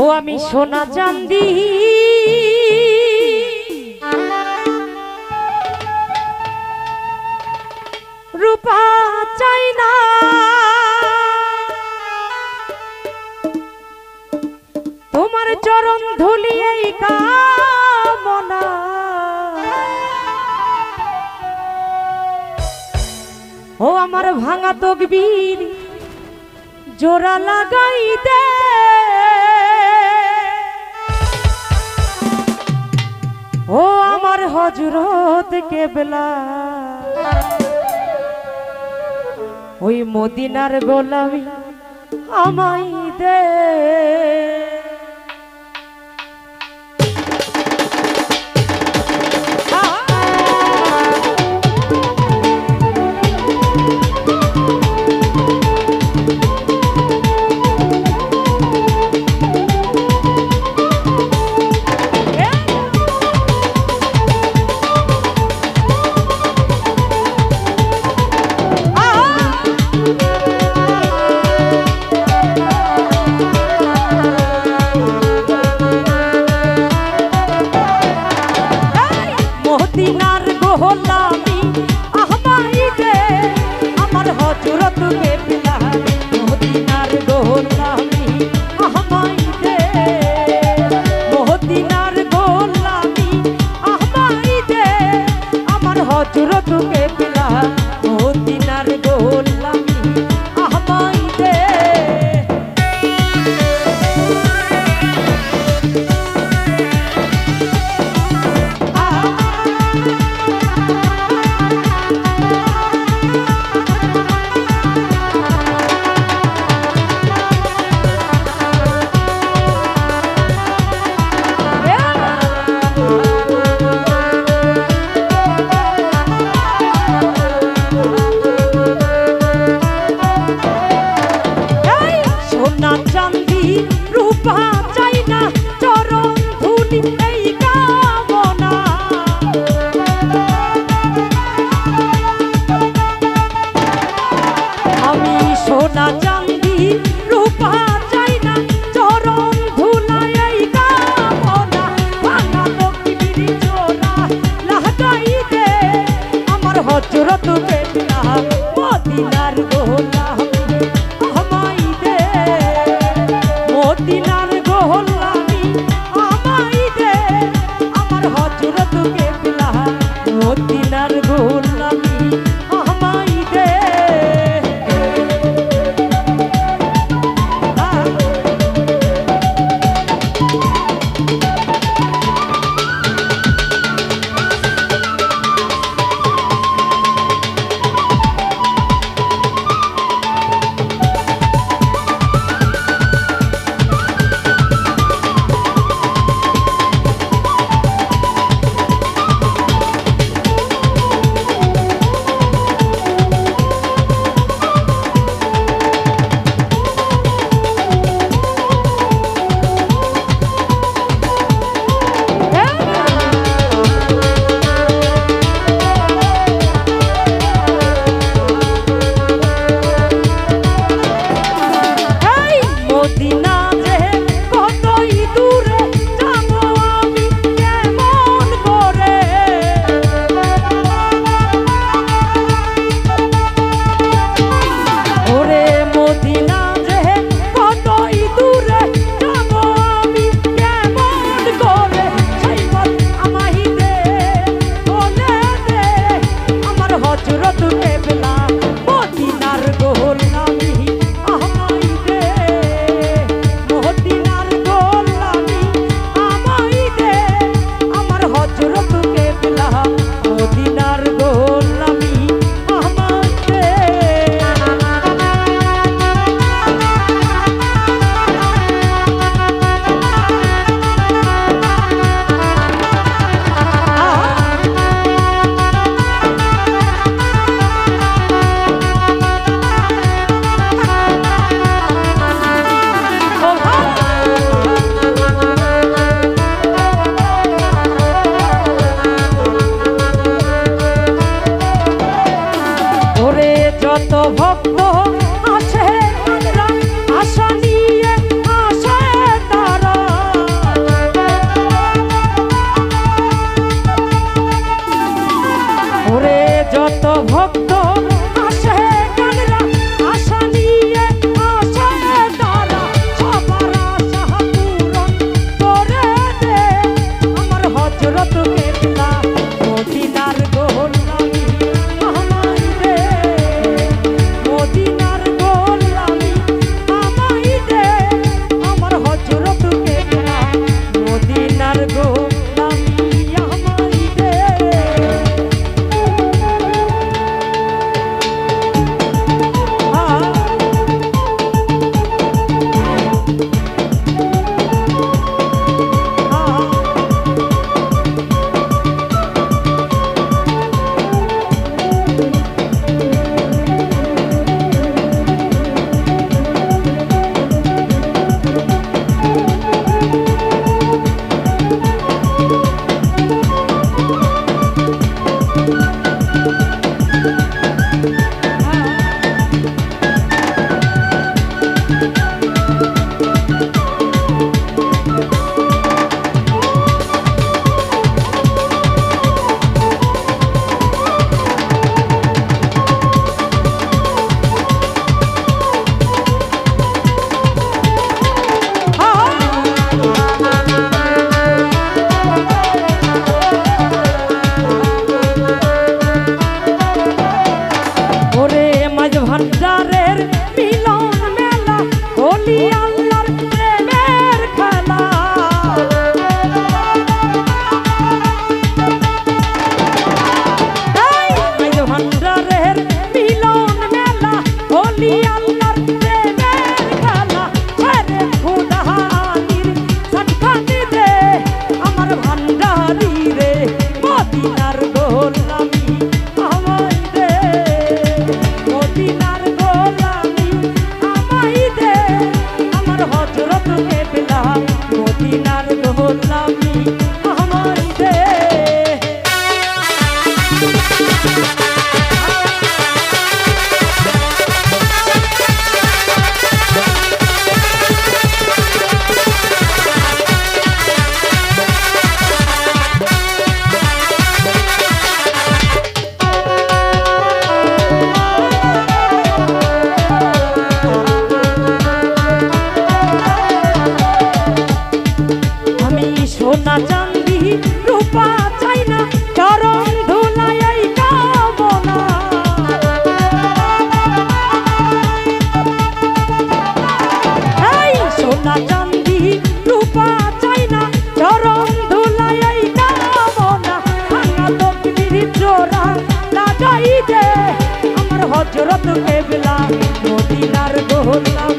ও আমি সোনা চান্দি রূপা চাই না। তোমার চরণ ধুলি এই কামনা। ও আমার ভাঙা তকবীর, জোড়া লাগাই দে। ও আমার হজরত কেবলা। ওই মদিনার গোলামি আমায় দে। দে আমার গোল মদিনার গোলামি আহমাই দে মদিনার গোলামি আহমাই দে আমার হজরত কেবলা মদিনার গোলামি। সোনা চাঁদি রূপা চাই না চরণ ধুলি। সোনা চান্দি রূপা চাই না চরণ ধুলাই কামনা। এই সোনা চান্দি রূপা চাই না চরণ ধুলাই কামনা। ভাঙা তকদির জোড়া লাগাই দে আমার হজরত কেবলা, মদিনার গোলামি